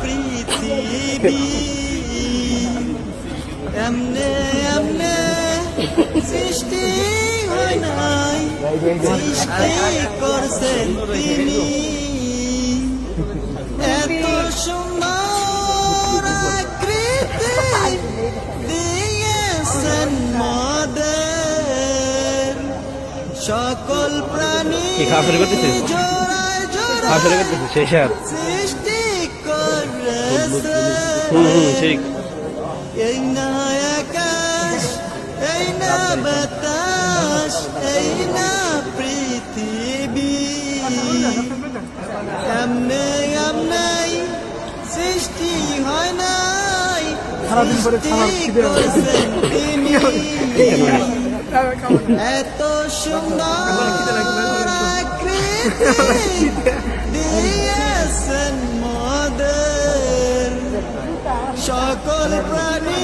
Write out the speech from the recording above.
পৃথিবী এমনে এমনে সৃষ্টি হয় নাই সৃষ্টি করছেন তিনি এত সুন্দর আকৃতি দিয়েছেন মদের সকল প্রাণী কি খাওয়া শুরু করতেছিস? খাওয়া শেষ আর হুম হুম ঠিক এই না আকাশ এই না বাতাস এই না পৃথিবী। এমনে এমনেই সৃষ্টি হয় নাই সৃষ্টি করেছেন তিনি। এত সুন্দর দিয়েছেন মদের সকল প্রাণী